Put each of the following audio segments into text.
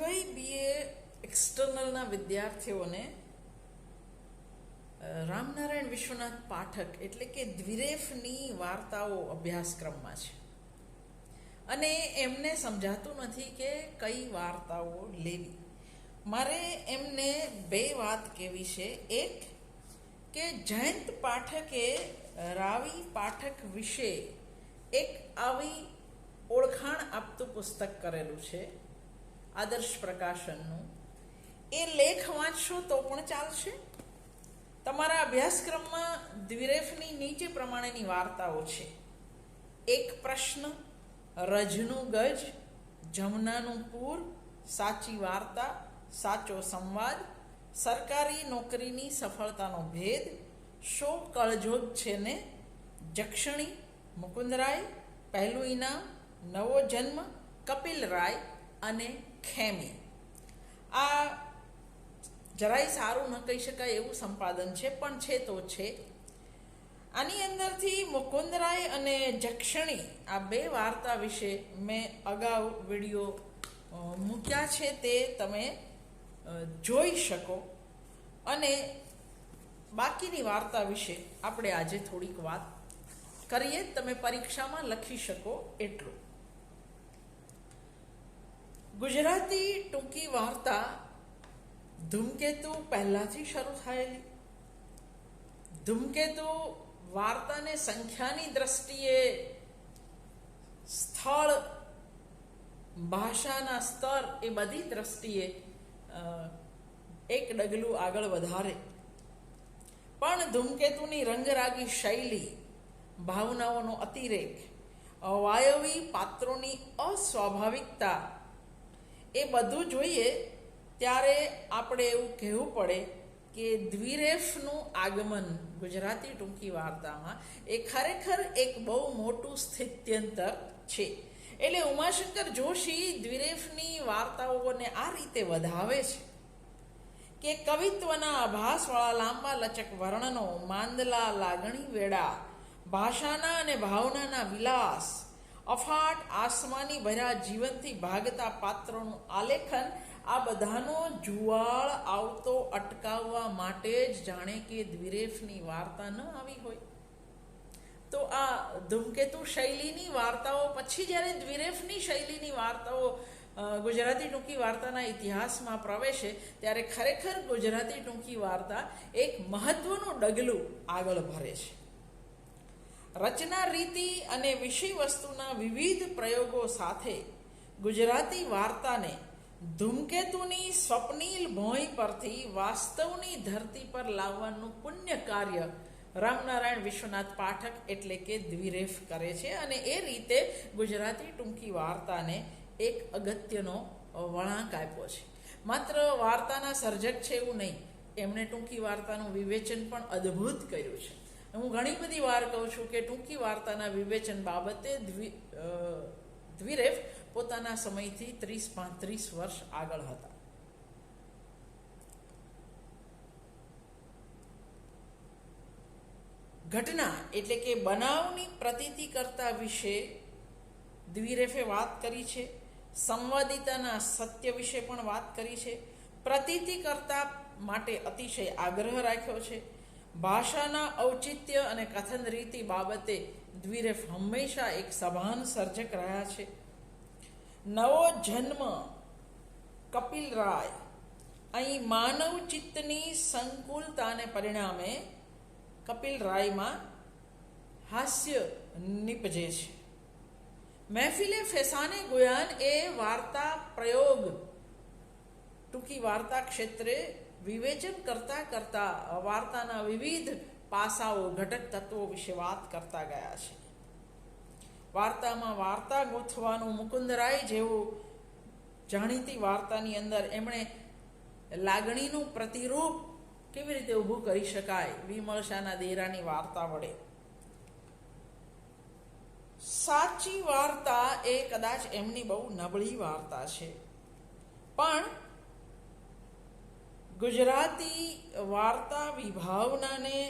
ટીવાય BA એક્સટર્નલના વિદ્યાર્થીઓને રામનારાયણ વિશ્વનાથ પાઠક એટલે કે દ્વિરેફની વાર્તાઓ અભ્યાસક્રમમાં છે. અને એમને સમજાતું નથી કે કઈ વાર્તાઓ લેવી. મારે એમને બે વાત કહેવી છે. એક, કે જયંત પાઠકે રાવી પાઠક વિશે એક આવી ઓળખાણ આપતું પુસ્તક કરેલું છે. આદર્શ પ્રકાશનનું. એ લેખ વાંચશો તો પણ ચાલશે. તમારા અભ્યાસક્રમમાં દ્વિરેફની નીચે પ્રમાણેની વાર્તાઓ છે. એક પ્રશ્ન, રજનું ગજ, જમનાનું પૂર, સાચી વાર્તા, સાચો સંવાદ, સરકારી નોકરીની સફળતાનો ભેદ, શો કળજોગ છે ને? જક્ષણી મુકુંદરાય પહેલું ઇનામ, નવો જન્મ, કપિલ રાય અને ખેમી. આ જરાય સારું ન કહી શકાય એવું સંપાદન છે, પણ છે તો છે. આની અંદરથી મુકુંદરાય અને જક્ષણી આ બે વાર્તા વિશે મેં અગાઉ વીડિયો મૂક્યા છે તે તમે જોઈ શકો. અને બાકીની વાર્તા વિશે આપણે આજે થોડીક વાત કરીએ. તમે પરીક્ષામાં લખી શકો એટલું. ગુજરાતી ટૂંકી વાર્તા ધૂમકેતુ પહેલાથી શરૂ થયેલી. ધૂમકેતુ વાર્તાને સંખ્યાની દ્રષ્ટિએ સ્થળ, ભાષાના સ્તર એ બધી દ્રષ્ટિએ એક ડગલું આગળ વધારે. પણ ધૂમકેતુની રંગરાગી શૈલી, ભાવનાઓનો અતિરેક, અવાયવી પાત્રોની અસ્વાભાવિકતા એ બધું જોઈએ ત્યારે આપણે એવું કહેવું પડે કે દ્વિરેફનું આગમન ગુજરાતી ટૂંકી વાર્તામાં એ ખરેખર એક બહુ મોટું સ્થિત્યંતર છે. એટલે ઉમાશંકર જોશી દ્વિરેફની વાર્તાઓને આ રીતે વધાવે છે કે કવિત્વના આભાસવાળા લાંબા લચક વર્ણનો, માંદલા લાગણી વેળા, ભાષાના અને ભાવનાના વિલાસ અફાટ આસમાની ભર્યા જીવનથી ભાગતા પાત્રોનું આલેખન આ બધાનો જુવાળ આવતો અટકાવવા માટે જ જાણે કે દ્વિરેફની વાર્તા ન આવી હોય. તો આ ધૂમકેતુ શૈલીની વાર્તાઓ પછી જ્યારે દ્વિરેફની શૈલીની વાર્તાઓ ગુજરાતી ટૂંકી વાર્તાના ઇતિહાસમાં પ્રવેશે ત્યારે ખરેખર ગુજરાતી ટૂંકી વાર્તા એક મહત્વનું ડગલું આગળ ભરે છે. રચના રીતિ અને વિષય વસ્તુના વિવિધ પ્રયોગો સાથે ગુજરાતી વાર્તાને ધૂમકેતુની સ્વપ્નિલ ભોંય પરથી વાસ્તવની ધરતી પર લાવવાનું પુણ્ય કાર્ય રામનારાયણ વિશ્વનાથ પાઠક એટલે કે દ્વિરેફ કરે છે અને એ રીતે ગુજરાતી ટૂંકી વાર્તાને એક અગત્યનો વળાંક આપ્યો છે. માત્ર વાર્તાના સર્જક છે એવું નહીં, એમણે ટૂંકી વાર્તાનું વિવેચન પણ અદ્ભુત કર્યું છે. હું ઘણી બધી વાર કહું છું કે ટૂંકી વાર્તાના વિવેચન બાબતે દ્વિરેફ પોતાના સમયથી ત્રીસ પાંત્રીસ વર્ષ આગળ હતા. ઘટના એટલે કે બનાવની પ્રતીતિ કરતા વિશે દ્વિરેફે વાત કરી છે, સંવાદિતાના સત્ય વિશે પણ વાત કરી છે, પ્રતીતિ કરતા માટે અતિશય આગ્રહ રાખ્યો છે ભાષાના ઔચિત્ય અને કથન રીતિ બાબતે દ્વિરેફ હંમેશા એક સભાન સર્જક રહ્યા છે. નવો જન્મ કપિલ રાય. અહીં માનવ ચિત્તની સંકુલતાને પરિણામે કપિલ રાયમાં હાસ્ય નિપજે છે. મહેફિલે ફેસાને ગુયાન એ વાર્તા પ્રયોગ ટૂંકી વાર્તા ક્ષેત્રે વિવેચન કરતા કરતા વાર્તાના વિવિધ પાસાઓ, ઘટક તત્વો વિશે વાત કરતા ગયા છે. વાર્તામાં વાર્તા ગોથવાનું મુકુંદરાય જેવું જાણીતી વાર્તાની અંદર એમણે લાગણીનું પ્રતિરૂપ કેવી રીતે ઊભું કરી શકાય? વિમર્શાના દેરાની વાર્તા વડે. સાચી વાર્તા એ કદાચ એમની બહુ નબળી વાર્તા છે. પણ ગુજરાતી વાર્તા વિભાવનાને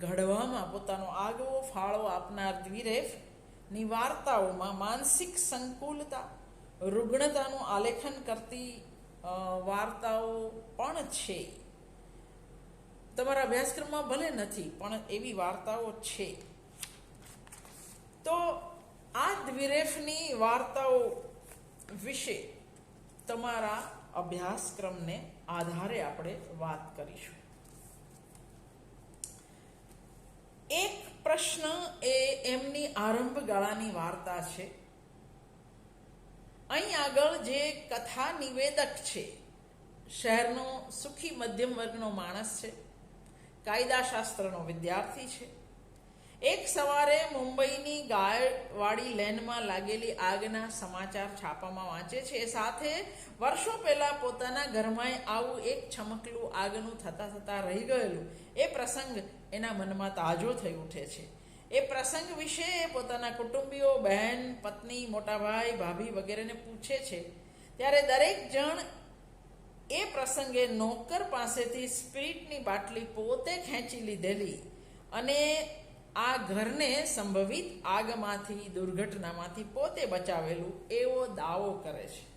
ઘડવામાં પોતાનો આગવો ફાળો આપનાર દ્વિરેફની વાર્તાઓમાં માનસિક સંકુલતા, રુગ્ણતાનું આલેખન કરતી વાર્તાઓ પણ છે. તમારા અભ્યાસક્રમમાં ભલે નથી, પણ એવી વાર્તાઓ છે. તો આ દ્વિરેફની વાર્તાઓ વિશે તમારા અભ્યાસક્રમને આધારે આપણે વાત કરીશું. એક પ્રશ્ન એ એમની આરંભ ગાળાની વાર્તા છે. અહીં આગળ જે કથા નિવેદક છે, શહેરનો સુખી મધ્યમ વર્ગનો માણસ છે, કાયદાશાસ્ત્રનો વિદ્યાર્થી છે એક સવારે મુંબઈની ગાયવાડી લેનમાં લાગેલી આગના સમાચાર છાપામાં વાંચે છે. એ સાથે વર્ષો પહેલા પોતાના ઘરમાં આવું એક છમકલું આગનું થતા થતા રહી ગયેલું. એ પ્રસંગ એના મનમાં તાજો થઈ ઉઠે છે. એ પ્રસંગ વિશે એ પોતાના કુટુંબીઓ, બહેન, પત્ની, મોટા ભાઈ, ભાભી વગેરેને પૂછે છે. ત્યારે દરેક જણ એ પ્રસંગે નોકર પાસેથી સ્પિરિટની બાટલી પોતે ખેંચી લીધેલી અને આ ઘરને સંભવિત આગમાંથી, દુર્ઘટનામાંથી પોતે બચાવેલું એવો દાવો કરે છે.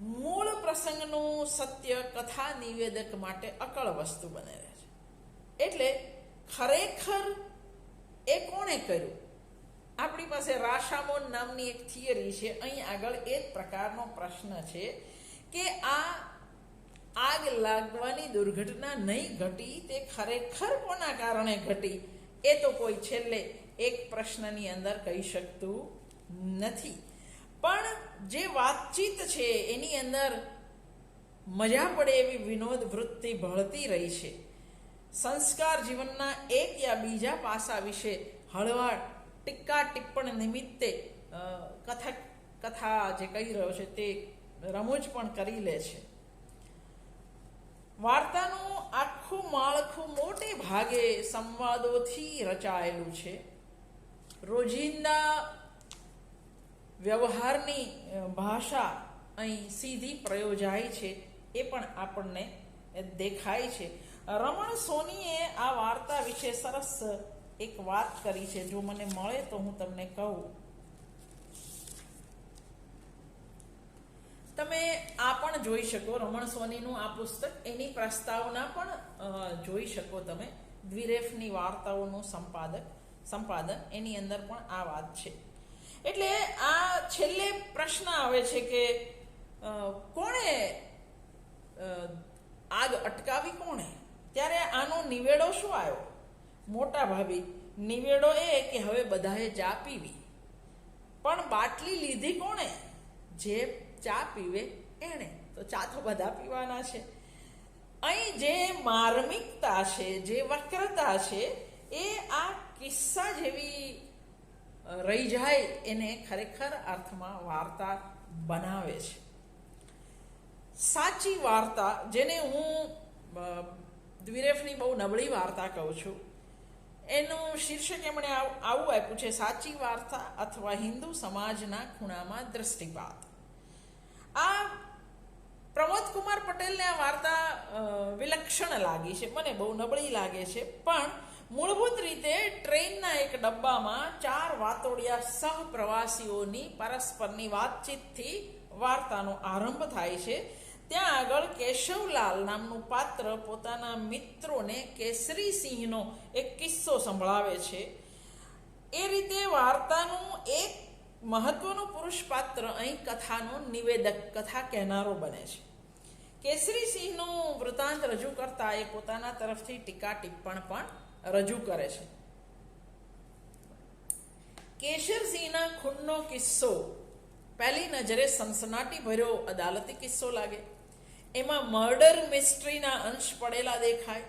મૂળ પ્રસંગનું સત્ય કથા નિવેદક માટે અકળ વસ્તુ બને રહે છે. એટલે ખરેખર એ કોણે કર્યું? આપણી પાસે રાશામોન નામની એક થિયરી છે. અહીં આગળ એ જ પ્રકારનો પ્રશ્ન છે કે આ આગ લાગવાની દુર્ઘટના નહીં ઘટી, તે ખરેખર કોના કારણે ઘટી? એ તો કોઈ છેલ્લે એક પ્રશ્નની અંદર કહી શકતું નથી. પણ જે વાતચીત છે, એની અંદર મજા પડે એવી વિનોદ વૃત્તિ ભળતી રહી છે. સંસ્કાર જીવનના એક યા બીજા પાસા વિશે હળવા ટીક્કા ટિપ્પણ નિમિત્તે કથક, કથા જે કહી રહ્યો છે તે રમૂજ પણ કરી લે છે. વાર્તાનું આખું માળખું મોટે ભાગે સંવાદોથી રચાયેલું છે. રોજિંદા વ્યવહારની ભાષા અહીં સીધી પ્રયોજાય છે, એ પણ આપણને દેખાય છે. રમણ સોનીએ આ વાર્તા વિશે સરસ એક વાત કરી છે. જો મને મળે તો હું તમને કહું. તમે આ પણ જોઈ શકો, રમણ સોનીનું આ પુસ્તક. એની પ્રસ્તાવના પણ જોઈ શકો તમે. દ્વિરેફની વાર્તાઓનું સંપાદક, સંપાદન. એની અંદર પણ આ વાત છે. એટલે આ છેલ્લે પ્રશ્ન આવે છે કે કોણે આગ અટકાવી કોણે? ત્યારે આનો નિવેડો શું આવ્યો? મોટા ભાભી નિવેડો એ કે હવે બધાએ ચા પીવી. પણ બાટલી લીધી કોણે? જે ચા પીવે એણે. તો ચા તો બધા પીવાના છે. અહીં જે માર્મિકતા છે, જે વક્રતા છે, એ આ કિસ્સા જેવી રહી જાય એને ખરેખર અર્થમાં વાર્તા બનાવે છે. સાચી વાર્તા, જેને હું દ્વિરેફની બહુ નબળી વાર્તા કહું છું, એનું શીર્ષક એમણે આવ- આપ્યું છે, સાચી વાર્તા અથવા હિન્દુ સમાજના ખૂણામાં દૃષ્ટિપાત આ પ્રમોદ કુમાર પટેલને આ વાર્તા વિલક્ષણ લાગી છે. મને બહુ નબળી લાગે છે. પણ મૂળભૂત રીતે ટ્રેનના એક ડબ્બામાં ચાર વાતોડિયા સહપ્રવાસીઓની પરસ્પરની વાતચીતથી વાર્તાનો આરંભ થાય છે. ત્યાં આગળ કેશવલાલ નામનું પાત્ર પોતાના મિત્રોને કેસરી સિંહનો એક કિસ્સો સંભળાવે છે. એ રીતે વાર્તાનું એક મહત્વનું પુરુષ પાત્ર અહીં કથાનો નિવેદક, કથા કહેનારો બને છે. કેસરી સિંહનું વૃતાંત રજૂ કરતા એ પોતાના તરફથી ટીકા ટિપ્પણ પણ રજૂ કરે છે. કેશરસિંહના ખૂનનો કિસ્સો. પહેલી નજરે સનસનાટી ભર્યો અદાલતી કિસ્સો લાગે. એમાં મર્ડર મિસ્ટ્રીના અંશ પડેલા દેખાય.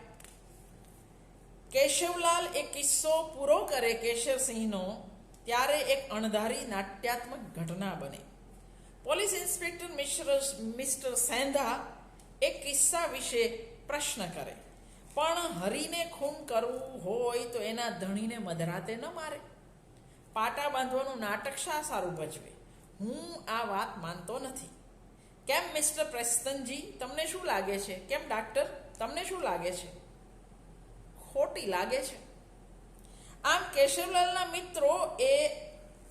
કેશવલાલ એ કિસ્સો પૂરો કરે કેશરસિંહનો ત્યારે એક અણધારી નાટ્યાત્મક ઘટના બને. Police inspector mister mister Sendha એ કિસ્સા વિશે પ્રશ્ન કરે. પણ હરીને ખૂન કરવું હોય તો એના ધણીને મધરાતે ન મારે. પાટા બાંધવાનું નાટક શા સારું ભજવે? હું આ વાત માનતો નથી. કેમ મિસ્ટર પ્રેસ્તનજી, તમને શું લાગે છે? કેમ ડાક્ટર, તમને શું લાગે છે? ખોટી લાગે છે. આમ કેશવલાલના મિત્રો એ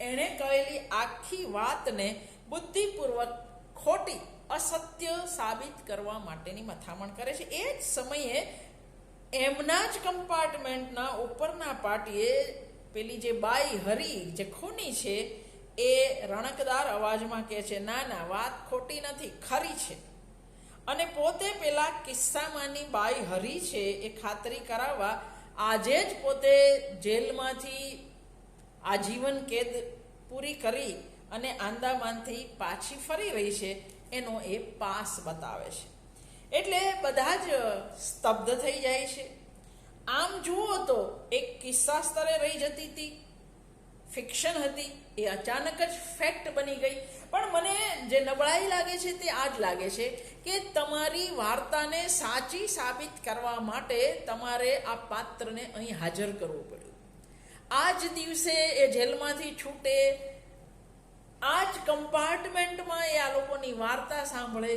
એણે કહેલી આખી વાતને બુદ્ધિપૂર્વક ખોટી, અસત્ય સાબિત કરવા માટેની મથામણ કરે છે. એ જ સમયે એમના જ કમ્પાર્ટમેન્ટના ઉપરના પાટીએ પેલી જે બાઈ હરી, જે ખૂની છે, એ રણકદાર અવાજમાં કહે છે, ના ના, વાત ખોટી નથી, ખરી છે. અને પોતે પેલા કિસ્સામાંની બાઈ હરી છે એ ખાતરી કરાવવા આજે જ પોતે જેલમાંથી આજીવન કેદ પૂરી કરી અને આંદામાનથી પાછી ફરી રહી છે, એનો એ પાસ બતાવે છે. એટલે બધા જ સ્તબ્ધ થઈ જાય છે. આમ જુઓ તો એક કિસ્સા સ્તરે રહી જતી હતી. ફિક્શન હતી, એ અચાનક જ ફેક્ટ બની ગઈ. પણ મને જે નબળાઈ લાગે છે તે આ જ લાગે છે કે તમારી વાર્તાને સાચી સાબિત કરવા માટે તમારે આ પાત્રને અહીં હાજર કરવું પડ્યું. આ જ દિવસે એ જેલમાંથી છૂટે આ જ કમ્પાર્ટમેન્ટમાં એ આ લોકોની વાર્તા સાંભળે.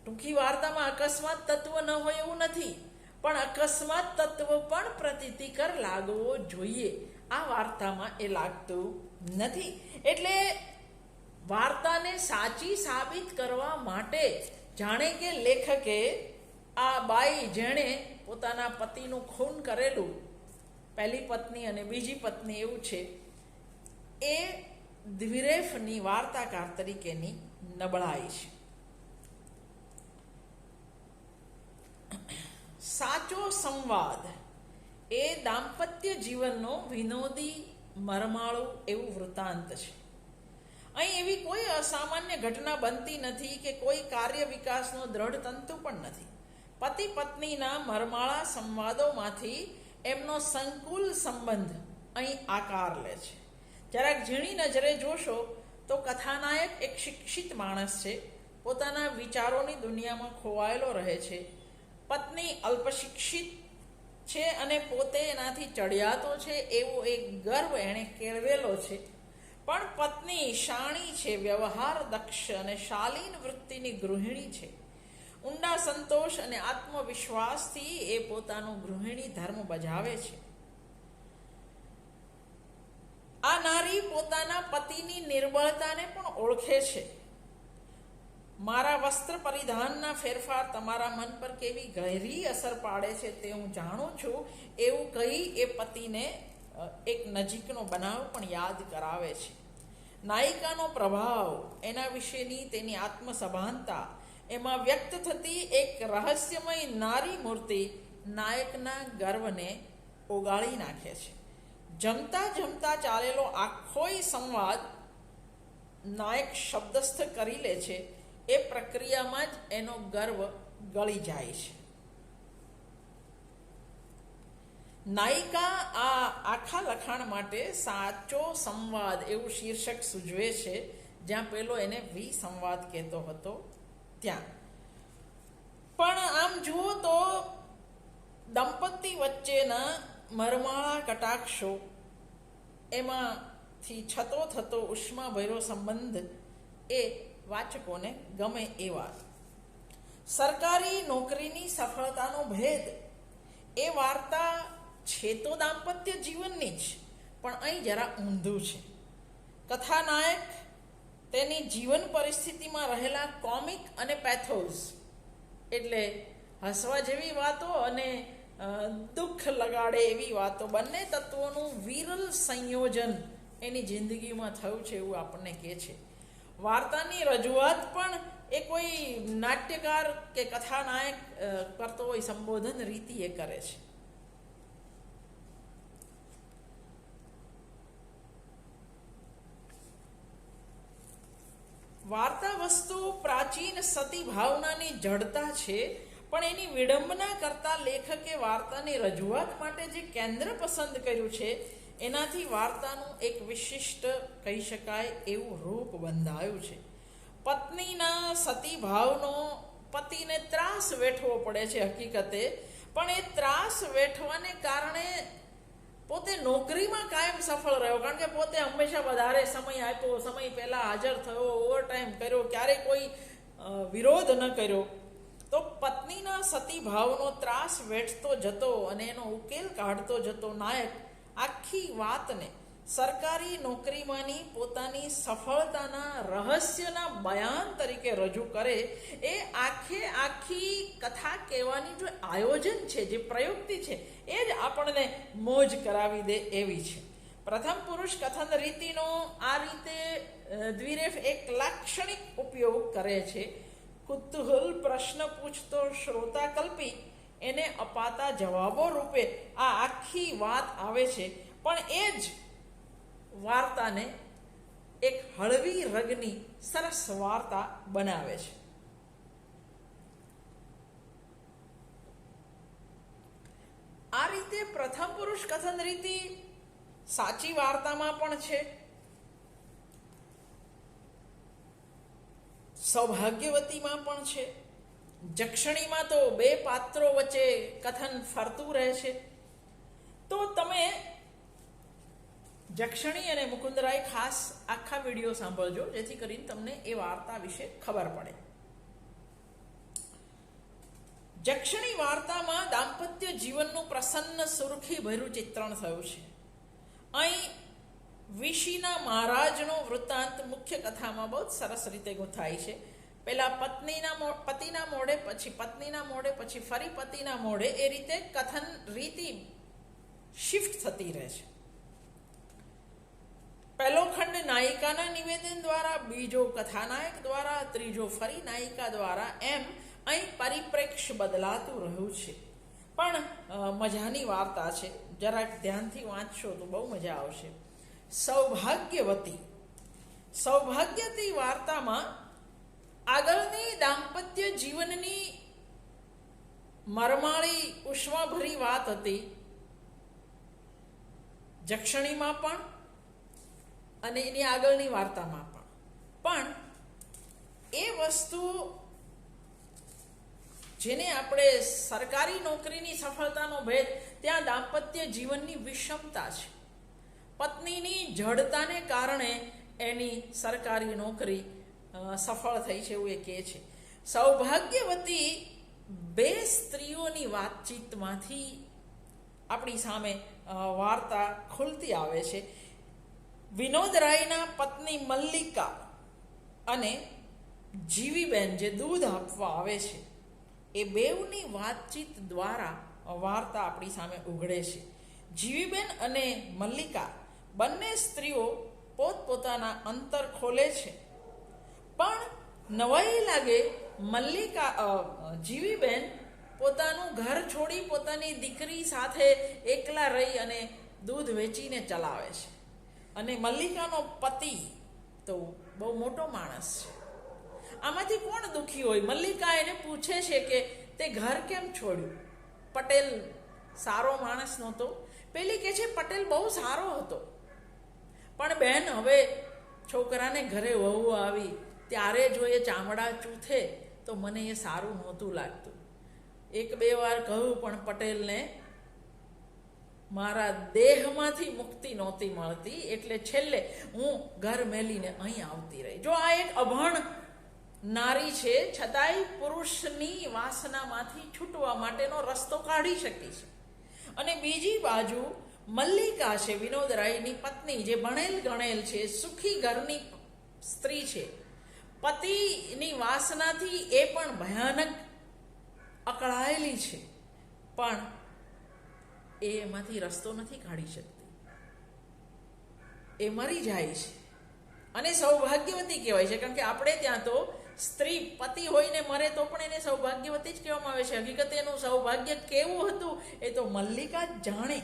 ટૂંકી વાર્તામાં અકસ્માત તત્વ ન હોય એવું નથી, પણ અકસ્માત તત્વ પણ પ્રતીતિકર લાગવો જોઈએ. આ વાર્તામાં એ લાગતું નથી. એટલે વાર્તાને સાચી સાબિત કરવા માટે જાણે કે લેખકે આ બાઈ જેણે પોતાના પતિનું ખૂન કરેલું, પહેલી પત્ની અને બીજી પત્ની એવું છે, એ દ્વિરેફની વાર્તાકાર તરીકેની નબળાઈ છે. સાચો સંવાદ એ દાંપત્ય જીવનનો વિનોદી, મરમાળું એવું વૃત્તાંત છે. અહીં એવી કોઈ અસામાન્ય ઘટના બનતી નથી કે કોઈ કાર્ય વિકાસનો દ્રઢ તંતુ પણ નથી. પતિ પત્નીના મરમાળા સંવાદોમાંથી એમનો સંકુલ સંબંધ અહીં આકાર લે છે. જરાક ઝીણી નજરે જોશો તો કથાનાયક એક શિક્ષિત માણસ છે. પોતાના વિચારોની દુનિયામાં ખોવાયેલો રહે છે. પત્ની અલ્પશિક્ષિત છે અને પોતે એનાથી ચડિયાતો છે એવો એક ગર્વ એણે કેળવેલો છે. પણ પત્ની શાણી છે, વ્યવહાર દક્ષ અને શાલીન વૃત્તિની ગૃહિણી છે. ઊંડા સંતોષ અને આત્મવિશ્વાસથી એ પોતાનો ગૃહિણી ધર્મ બજાવે છે. આ નારી પોતાના પતિની નિર્બળતાને પણ ઓળખે છે. મારા વસ્ત્ર પરિધાનના ફેરફાર તમારા મન પર કેવી ગહેરી અસર પાડે છે તે હું જાણું છું. એવું કહી એ પતિને એક નજીકનો બનાવ પણ યાદ કરાવે છે. નાયિકાનો પ્રભાવ, એના વિશેની તેની આત્મસભાનતા, એમાં વ્યક્ત થતી એક રહસ્યમય નારી મૂર્તિ નાયકના ગર્વને ઓગાળી નાખે છે. જમતા જમતા ચાલેલો આખોય સંવાદ નાયક શબ્દસ્થ કરી લે છે. એ પ્રક્રિયામાં જ એનો ગર્વ ગળી જાય છે. નાયિકા આ આખા લખાણ માટે સાચો સંવાદ એવું શીર્ષક સૂચવે છે, જ્યાં પેલો એને વી સંવાદ કહેતો હતો, ત્યાં. પણ આમ જુઓ તો દંપતી વચ્ચેના મરમાળા કટાક્ષો, એમાંથી છતો થતો ઉષ્માભર્યો સંબંધ એ વાચકોને ગમે એવા. સરકારી નોકરીની સફળતાનો ભેદ એ વાર્તા છે તો દાંપત્ય જીવનની જ, પણ અહીં જરા ઊંધું છે. કથાનાયક તેની જીવન પરિસ્થિતિમાં રહેલા કોમિક અને પેથોઝ એટલે હસવા જેવી વાતો અને દુઃખ લગાડે એવી વાતો, બંને તત્વોનું વિરલ સંયોજન એની જિંદગીમાં થયું છે એવું આપણને કહે છે. વાર્તાની રજૂઆત પણ એ કોઈ નાટ્યકાર કે કથાનાયક કરતો હોય સંબોધન રીતિ એ કરે છે. વાર્તા વસ્તુ પ્રાચીન સતી ભાવનાની જડતા છે, પણ એની વિડંબના કરતા લેખકે વાર્તાની રજૂઆત માટે જે કેન્દ્ર પસંદ કર્યું છે એનાથી વાર્તાનું એક વિશિષ્ટ કહી શકાય એવું રૂપ બંધાયું છે. પત્નીના સતીભાવનો પતિને ત્રાસ વેઠવો પડે છે હકીકતે, પણ એ ત્રાસ વેઠવાને કારણે પોતે નોકરીમાં કાયમ સફળ રહ્યો, કારણ કે પોતે હંમેશા વધારે સમય આપ્યો, સમય પહેલાં હાજર થયો ઓવરટાઈમ કર્યો ક્યારેય કોઈ વિરોધ ન કર્યો. તો પત્નીના સતીભાવનો ત્રાસ વેઠતો જતો અને એનો ઉકેલ કાઢતો જતો નાયક આખી વાતને સરકારી નોકરીમાંની પોતાની સફળતાના રહસ્યના બયાન તરીકે રજૂ કરે એ આખે આખી કથા કહેવાની જે આયોજન છે, જે પ્રયુક્તિ છે, એ જ આપણને મોજ કરાવી દે એવી છે. પ્રથમ પુરુષ કથન રીતિનો આ રીતે દ્વિરેફ એક લાક્ષણિક ઉપયોગ કરે છે. કુતૂહલ પ્રશ્ન પૂછતો શ્રોતા કલ્પી એને અપાતા જવાબો રૂપે આ આખી વાત આવે છે. પણ એ જ વાર્તાને એક હળવી રગની સરસ વાર્તા બનાવે છે. આ રીતે પ્રથમ પુરુષ કથન રીતિ સાચી વાર્તામાં પણ છે. સૌભાગ્યવતીમાં પણ છે. જક્ષણીમાં તો બે પાત્રો વચ્ચે કથન ફરતું રહે છે તો તમે જક્ષણી અને મુકુંદરાય ખાસ આખા વીડિયો સાંભળજો, જેથી કરીને તમને એ વાર્તા વિશે ખબર પડે. જક્ષણી વાર્તામાં દાંપત્ય જીવનનું પ્રસન્ન, સુરખી, ભર્યું ચિત્રણ થયું છે. અહીં વિશીના મહારાજનો વૃત્તાંત મુખ્ય કથામાં બહુ સરસ રીતે ગોથાય છે. પહેલા પત્નીના પતિના મોઢે પછી, પત્નીના મોઢે પછી, ફરી પતિના મોઢે એ રીતે કથન રીતિ શિફ્ટ થતી રહે છે. પહેલો ખંડ નાયિકાના નિવેદન દ્વારા, બીજો કથાનાયક દ્વારા, ત્રીજો ફરી નાયિકા દ્વારા એમ અહીં પરિપ્રેક્ષ્ય બદલાતું રહ્યું છે. પણ મજાની વાર્તા છે. જરાક ધ્યાનથી વાંચશો તો બહુ મજા આવશે. સૌભાગ્યવતી. સૌભાગ્યતી વાર્તામાં આગળની દાંપત્ય જીવનની મરમાળી ઉષ્માભરી વાત હતી. જક્ષણીમાં પણ અને એની આગળની વાર્તામાં પણ. પણ એ વસ્તુ જેને આપણે સરકારી નોકરીની સફળતાનો ભેદ, ત્યાં દાંપત્ય જીવનની વિષમતા છે. પત્નીની જડતાને કારણે એની સરકારી નોકરી સફળ થઈ છે એવું એ કહે છે. સૌભાગ્યવતી બે સ્ત્રીઓની વાતચીતમાંથી આપણી સામે વાર્તા ખુલતી આવે છે. વિનોદ રાયના પત્ની મલ્લિકા અને જીવીબેન જે દૂધ આપવા આવે છે, એ બેઉની વાતચીત દ્વારા વાર્તા આપણી સામે ઉઘડે છે. જીવીબેન અને મલ્લિકા બંને સ્ત્રીઓ પોતપોતાના અંતર ખોલે છે. પણ નવાઈ લાગે મલ્લિકા જીવીબેન પોતાનું ઘર છોડી પોતાની દીકરી સાથે એકલા રહી અને દૂધ વેચીને ચલાવે છે. અને મલ્લિકાનો પતિ તો બહુ મોટો માણસ છે. આમાંથી કોણ દુઃખી હોય? મલ્લિકા એને પૂછે છે કે તે ઘર કેમ છોડ્યું? પટેલ સારો માણસ નહોતો. પેલી કે છે, પટેલ બહુ સારો હતો. પણ બેન, હવે છોકરાને ઘરે વહુ આવી ત્યારે જો એ ચામડા ચૂથે તો મને એ સારું નહોતું લાગતું. એક બે વાર કહ્યું, પણ પટેલને મારા દેહમાંથી મુક્તિ નહોતી મળતી. એટલે છેલ્લે હું ઘર મેલીને અહીં આવતી રહી. જો આ એક અભણ નારી છે, છતાંય પુરુષની વાસનામાંથી છૂટવા માટેનો રસ્તો કાઢી શકી છે. અને બીજી બાજુ મલ્લિકા છે, વિનોદ રાયની પત્ની, જે ભણેલ ગણેલ છે, સુખી ઘરની સ્ત્રી છે. પતિની વાસનાથી એ પણ ભયાનક અકળાયેલી છે. પણ એ એમાંથી રસ્તો નથી કાઢી શકતી. એ મરી જાય છે. અને સૌભાગ્યવતી કહેવાય છે. કારણ કે આપણે ત્યાં તો સ્ત્રી પતિ હોઈને મરે તો પણ એને સૌભાગ્યવતી જ કહેવામાં આવે છે. હકીકતે એનું સૌભાગ્ય કેવું હતું એ તો મલ્લિકા જાણે.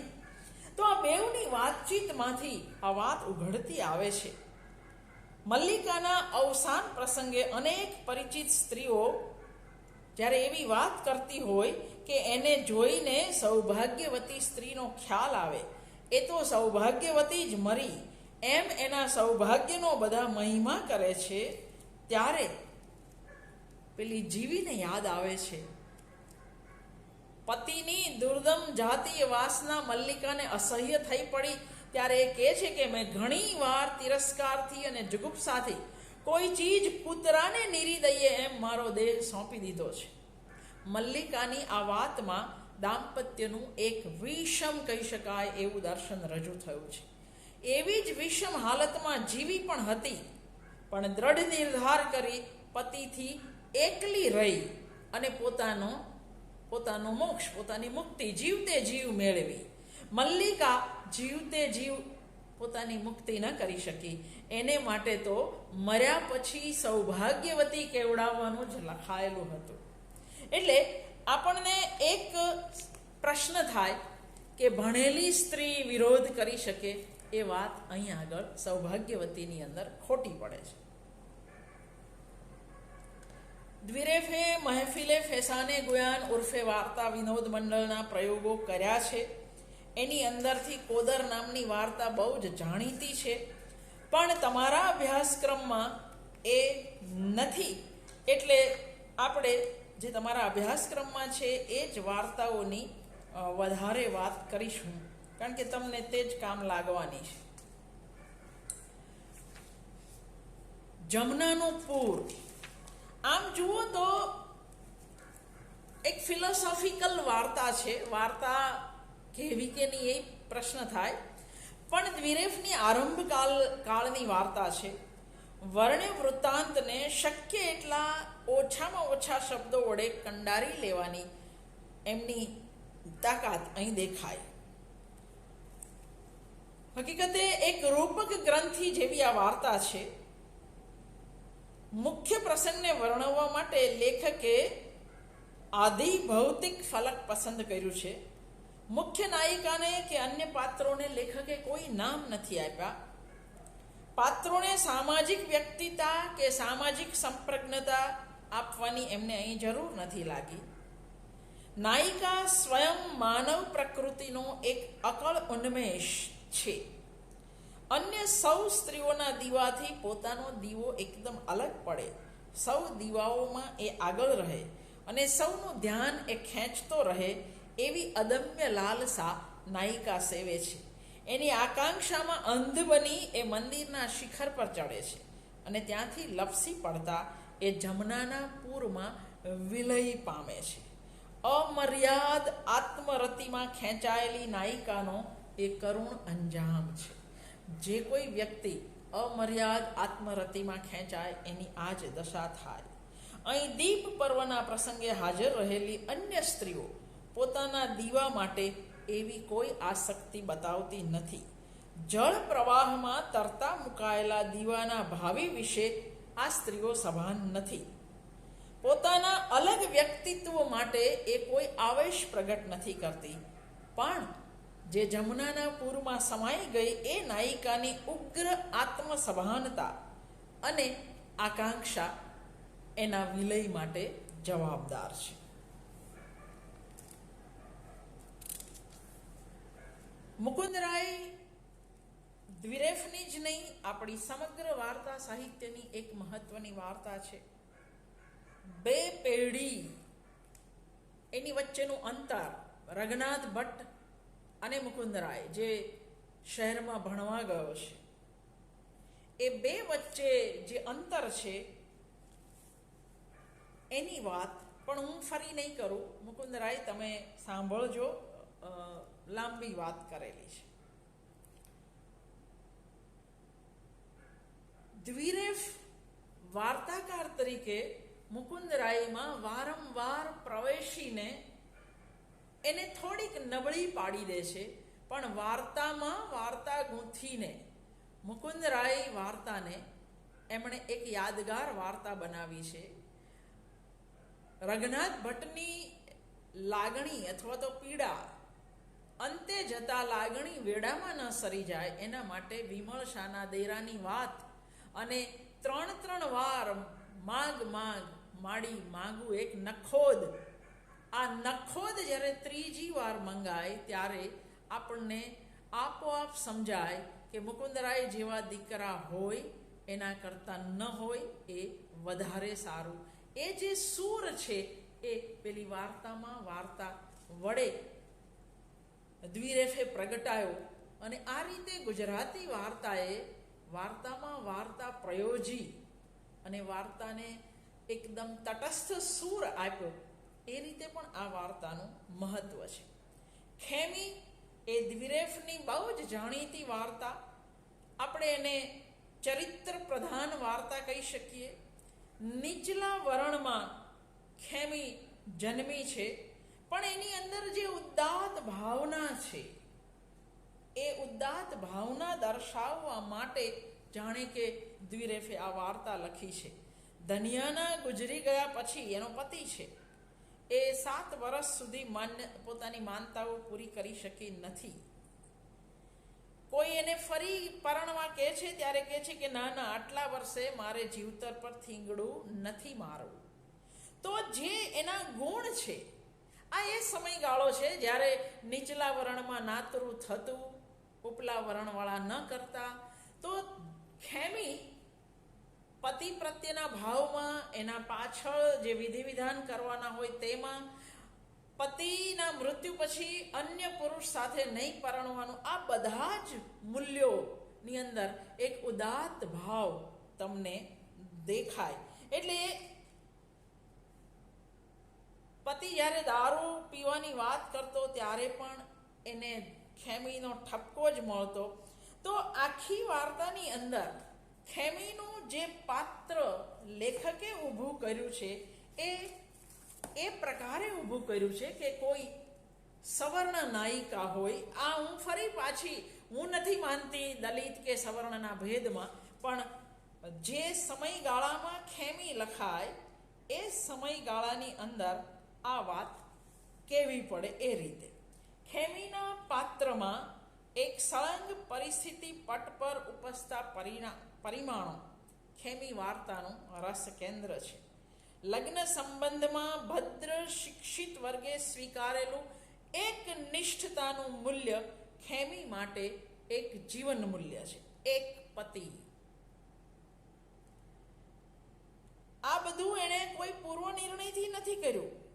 તો આ બેઉની વાતચીતમાંથી આ વાત ઉઘડતી આવે છે. મલ્લિકાના અવસાન પ્રસંગે અનેક પરિચિત સ્ત્રીઓ જ્યારે એવી વાત કરતી હોય કે એને જોઈને સૌભાગ્યવતી સ્ત્રીનો ખ્યાલ આવે, એ તો સૌભાગ્યવતી જ મરી, એમ એના સૌભાગ્યનો બધા મહિમા કરે છે, ત્યારે પેલી જીવીને યાદ આવે છે. પતિની દુર્દમ જાતીય વાસના મલ્લિકાને અસહ્ય થઈ પડી ત્યારે એ કહે છે કે મેં ઘણી વાર તિરસ્કારથી અને જુગુપ્સાથી કોઈ ચીજ પુતરાને નીરી દઈએ એમ મારો દેહ સોંપી દીધો છે. મલ્લિકાની આ વાતમાં દાંપત્યનું એક વિષમ કહી શકાય એવું દર્શન રજૂ થયું છે. એવી જ વિષમ હાલતમાં જીવી પણ હતી, પણ દ્રઢ નિર્ધાર કરી પતિથી એકલી રહી અને પોતાનો પોતાનો મોક્ષ, પોતાની મુક્તિ જીવતે જીવ મેળવી. મલ્લિકા જીવતે જીવ પોતાની મુક્તિ ન કરી શકી. એને માટે તો મર્યા પછી સૌભાગ્યવતી કેવડાવવાનું જ લખાયેલું હતું. એટલે આપણને એક પ્રશ્ન થાય કે ભણેલી સ્ત્રી વિરોધ કરી શકે એ વાત અહીં આગળ સૌભાગ્યવતીની અંદર ખોટી પડે છે. દ્વિરેફે, મહેફિલે, ફેસાને, ગુયાન ઉર્ફે વાર્તા વિનોદ મંડળના પ્રયોગો કર્યા છે. એની અંદરથી કોદર નામની વાર્તા બહુ જ જાણીતી છે. પણ તમારા અભ્યાસક્રમમાં એ નથી. એટલે આપણે જે તમારા અભ્યાસક્રમમાં છે એ જ વાર્તાઓની વધારે વાત કરીશું. કારણ કે તમને તે જ કામ લાગવાની છે. જમનાનું પૂર. આમ જુઓ તો એક ફિલોસોફિકલ વાર્તા છે. વાર્તા કેવી કે એ પ્રશ્ન થાય. પણ દ્વિરેફની આરંભ કાલ, કાળની વાર્તા છે. વર્ણ્ય વૃત્તાંતને શક્ય એટલા ઓછામાં ઓછા શબ્દો વડે કંડારી લેવાની એમની તાકાત અહીં દેખાય. હકીકતે એક રૂપક ગ્રંથિ જેવી આ વાર્તા છે. મુખ્ય પ્રસંગને વર્ણવવા માટે લેખકે આદિ ભૌતિક ફલક પસંદ કર્યું છે. મુખ્ય નાયિકાને કે અન્ય પાત્રોને લેખકે કોઈ નામ નથી આપ્યા. પાત્રોને સામાજિક વ્યક્તિતા કે સામાજિક સંપ્રજ્ઞતા આપવાની એમને અહીં જરૂર નથી લાગી. નાયિકા સ્વયં માનવ પ્રકૃતિનો એક અકળ ઉન્મેષ છે. અન્ય સૌ સ્ત્રીઓના દીવાથી પોતાનો દીવો એકદમ અલગ પડે. સૌ દીવાઓમાં એ આગળ રહે અને સૌનું ધ્યાન એ ખેંચતો રહે એવી અદમ્ય લાલસા નાયિકા સેવે છે. એની આકાંક્ષામાં અંધ બની એ મંદિરના શિખર પર ચડે છે અને ત્યાંથી લપસી પડતા એ જમનાના પૂરમાં વિલય પામે છે. અમર્યાદ આત્મરતિમાં ખેંચાયેલી નાયિકાનો એ કરુણ અંજામ છે. જે કોઈ વ્યક્તિ અમર્યાદ આત્મરતિમાં ખેંચાય એની આ જ દશા થાય. અહીં દીપ પર્વના પ્રસંગે હાજર રહેલી અન્ય સ્ત્રીઓ પોતાના દીવા માટે એવી કોઈ આસક્તિ બતાવતી નથી. જળ પ્રવાહમાં તરતા મુકાયેલા દીવાના ભાવિ વિશે આ સ્ત્રીઓ સભાન નથી. પોતાના અલગ વ્યક્તિત્વ માટે એ કોઈ આવેશ પ્રગટ નથી કરતી. પણ જે જમુનાના પૂરમાં સમાઈ ગઈ એ નાયિકાની ઉગ્ર આત્મસભાનતા અને આકાંક્ષા એના વિલય માટે જવાબદાર છે. મુકુંદરાય દ્વિરેફની જ નહીં, આપણી સમગ્ર વાર્તા સાહિત્યની એક મહત્વની વાર્તા છે. બે પેઢી, એની વચ્ચેનું અંતર, રઘનાથ ભટ્ટ અને મુકુંદરાય જે શહેરમાં ભણવા ગયો છે. એ બે વચ્ચે જે અંતર છે, એની વાત પણ હું ફરી નહીં કરું. મુકુંદરાય તમે સાંભળજો લાંબી વાત કરેલી છે. દ્વિરેફ વાર્તાકાર તરીકે મુકુંદરાયમાં વારંવાર પ્રવેશીને એને થોડીક નબળી પાડી દે છે, પણ વાર્તામાં વાર્તા ગૂંથીને મુકુંદરાય વાર્તાને એમણે એક યાદગાર વાર્તા બનાવી છે. રઘનાથ ભટ્ટની લાગણી અથવા તો પીડા અંતે જતા લાગણી વેડામાં ન સરી જાય, એના માટે વિમળ શાના દેરાની વાત અને ત્રણ ત્રણ વાર માગ માગ માડી માગું એક નખોદ. આ નખોદ જ્યારે ત્રીજી વાર મંગાય, ત્યારે આપણને આપોઆપ સમજાય કે મુકુંદરાય જેવા દીકરા હોય, એના કરતાં ન હોય એ વધારે સારું. એ જે સૂર છે, એ પેલી વાર્તામાં વાર્તા વડે દ્વિરેફે પ્રગટાયો. અને આ રીતે ગુજરાતી વાર્તાએ વાર્તામાં વાર્તા પ્રયોજી અને વાર્તાને એકદમ તટસ્થ સૂર આપ્યો. એ રીતે પણ આ વાર્તાનું મહત્વ છે. ખેમી એ દ્વિરેફની બહુ જ જાણીતી વાર્તા. આપણે એને ચરિત્ર પ્રધાન વાર્તા કહી શકીએ. નીચલા વરણમાં ખેમી જન્મી છે. પણ એની અંદર જે ઉદાત્ત ભાવના છે, એ ઉદાત્ત ભાવના દર્શાવવા માટે જાણે કે દ્વિરેફે આ વાર્તા લખી છે. ધનિયાના ગુજરી ગયા પછી એનો પતિ છે. એ સાત વર્ષ સુધી માન્ય પોતાની માનતાઓ પૂરી કરી શકી નથી. કોઈ એને ફરી પરણવા કહે છે, ત્યારે કહે છે કે ના ના, આટલા વર્ષે મારે જીવતર પર થીંગડું નથી મારવું. તો જે એના ગુણ છે આ એ સમયગાળો છે જ્યારે નીચલા વર્ણમાં નાતરું થતું, ઉપલા વર્ણવાળા ન કરતા, તો ખેમી પતિ પ્રત્યેના ભાવમાં એના પાછળ જે વિધિ વિધાન કરવાના હોય તેમાં પતિના મૃત્યુ પછી અન્ય પુરુષ સાથે નહીં પરણવાનું, આ બધા જ મૂલ્યોની અંદર એક ઉદાત્ત ભાવ તમને દેખાય. એટલે પતિ જ્યારે દારૂ પીવાની વાત કરતો ત્યારે પણ એને ખેમીનો ઠપકો જ મળતો. તો આખી વાર્તાની અંદર ખેમીનું જે પાત્ર લેખકે ઊભું કર્યું છે, એ એ પ્રકારે ઊભું કર્યું છે કે કોઈ સવર્ણ નાયિકા હોય. આ હું ફરી પાછી, હું નથી માનતી દલિત કે સવર્ણના ભેદમાં, પણ જે સમયગાળામાં ખેમી લખાય, એ સમયગાળાની અંદર આ વાત કેવી પડે એ રીતે. ખેમીના પાત્રમાં એક સળંગ પરિસ્થિતિ પટ પર ઉપસતા પરિણા, પરિમાણો ખેમી વાર્તાનું રસ કેન્દ્ર છે. લગ્ન સંબંધમાં ભદ્ર શિક્ષિત વર્ગે સ્વીકારેલું એક નિષ્ઠતાનું મૂલ્ય ખેમી માટે એક જીવન મૂલ્ય છે, એક પતિ. આ બધું એણે કોઈ પૂર્વ નિર્ણયથી નથી કર્યું.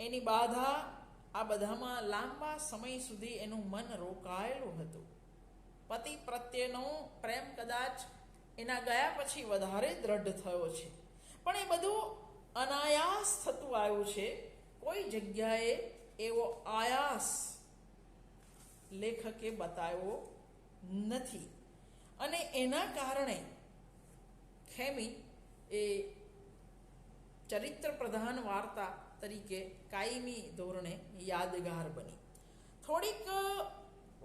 એની બાધા આ બધામાં લાંબા સમય સુધી એનું મન રોકાયેલું હતું. પતિ પ્રત્યેનો પ્રેમ કદાચ એના ગયા પછી વધારે દ્રઢ થયો છે. પણ એ બધું અનાયાસ થતું આવ્યું છે. કોઈ જગ્યાએ એવો આયાસ લેખકે બતાવ્યો નથી. અને એના કારણે ખેમી એ ચરિત્ર પ્રધાન વાર્તા તરીકે કાયમી ધોરણે યાદગાર બની. થોડીક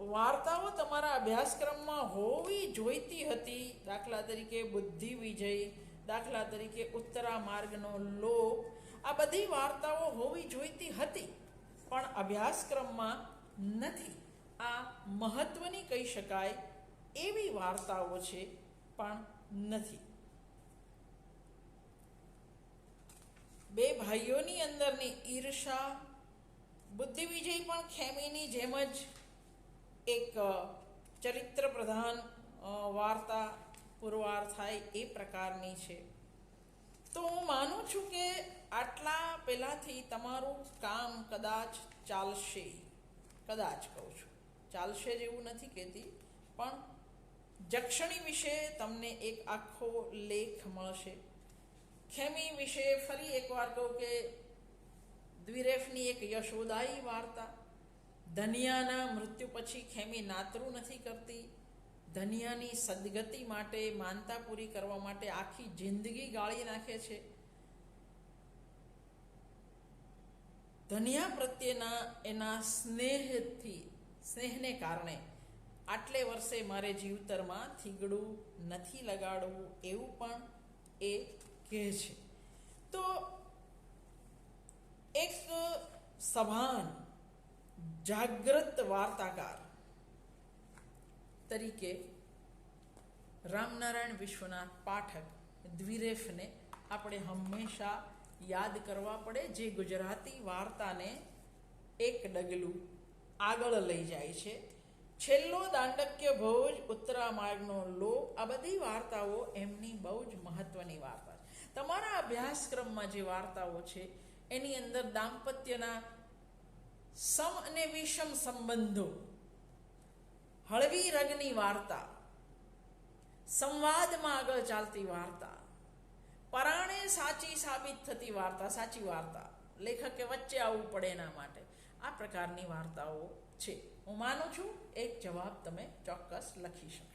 વાર્તાઓ તમારા અભ્યાસક્રમમાં હોવી જોઈતી હતી. દાખલા તરીકે બુદ્ધિ વિજય દાખલા તરીકે ઉત્તરા માર્ગનો લોક. આ બધી વાર્તાઓ હોવી જોઈતી હતી, પણ અભ્યાસક્રમમાં નથી. આ મહત્વની કહી શકાય એવી વાર્તાઓ છે, પણ નથી. બે ભાઈઓની અંદરની ઈર્ષા બુદ્ધિ વિજય પણ ખેમીની જેમ જ એક ચરિત્ર પ્રધાન વાર્તા પુરવાર થાય એ પ્રકારની છે. તો હું માનું છું કે આટલા પહેલાંથી તમારું કામ કદાચ ચાલશે. કદાચ કહું છું. ચાલશે જેવું નથી કહેતી, પણ જક્ષણી વિશે તમને એક આખો લેખ મળશે. ખેમી વિશે ફરી એકવાર કહું કે દ્વિરેફની એક યશોદાયી વાર્તા, ધનિયાના મૃત્યુ પછી ખેમી નાતરું નથી કરતી, ધનિયાની સદગતિ માટે માનતા પૂરી કરવા માટે આખી જિંદગી ગાળી નાખે છે. ધનિયા પ્રત્યેના એના સ્નેહથી, સ્નેહને કારણે આટલે વર્ષે મારે જીવતરમાં થીગડું નથી લગાડવું એવું પણ એ કહે છે. તો એક સભાન જાગૃત વાર્તાકાર તરીકે રામનારાયણ વિશ્વનાથ પાઠક દ્વિરેફને આપણે હંમેશા યાદ કરવા પડે, જે ગુજરાતી વાર્તાને એક ડગલું આગળ લઈ જાય છે. છેલ્લો દાંડક્ય ભોજ ઉત્તરા માર્ગનો લોક આ બધી વાર્તાઓ એમની બહુ જ મહત્વની વાર્તા તમારા અભ્યાસક્રમમાં જે વાર્તાઓ છે, એની અંદર દાંપત્યના સમ અને વિષમ સંબંધો, હળવી રગની વાર્તા, સંવાદમાં આગળ ચાલતી વાર્તા, પરાણે સાચી સાબિત થતી વાર્તા, સાચી વાર્તા, લેખકે વચ્ચે આવવું પડે એના માટે, આ પ્રકારની વાર્તાઓ છે. હું માનું છું, એક જવાબ તમે ચોક્કસ લખી શકો.